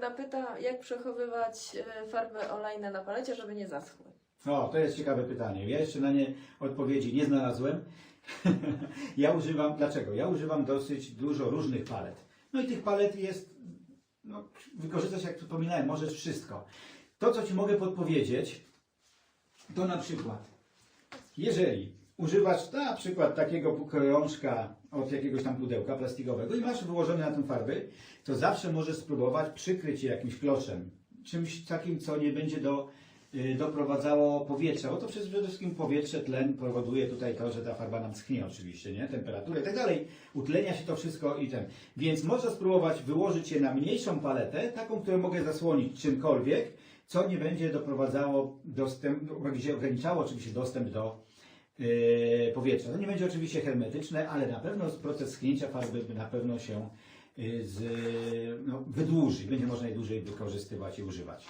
Magda pyta, jak przechowywać e, farby olejne na palecie, żeby nie zaschły. O, to jest ciekawe pytanie. Ja jeszcze na nie odpowiedzi nie znalazłem. ja używam, dlaczego? Ja używam dosyć dużo różnych palet. No i tych palet jest, no, wykorzystać, jak wspominałem, możesz wszystko. To, co Ci mogę podpowiedzieć, to na przykład, jeżeli używasz na przykład takiego krążka od jakiegoś tam pudełka plastikowego i masz wyłożone na tym farby, to zawsze możesz spróbować przykryć je jakimś kloszem. Czymś takim, co nie będzie do, y, doprowadzało powietrza, bo to przede wszystkim powietrze, tlen powoduje tutaj to, że ta farba nam schnie oczywiście, nie? Temperaturę i tak dalej. Utlenia się to wszystko i ten. Więc można spróbować wyłożyć je na mniejszą paletę, taką, którą mogę zasłonić czymkolwiek, co nie będzie doprowadzało dostęp, no, będzie ograniczało oczywiście dostęp do powietrza. To nie będzie oczywiście hermetyczne, ale na pewno proces schnięcia farby na pewno się yy, z, no, wydłuży. Będzie można dłużej wykorzystywać i używać.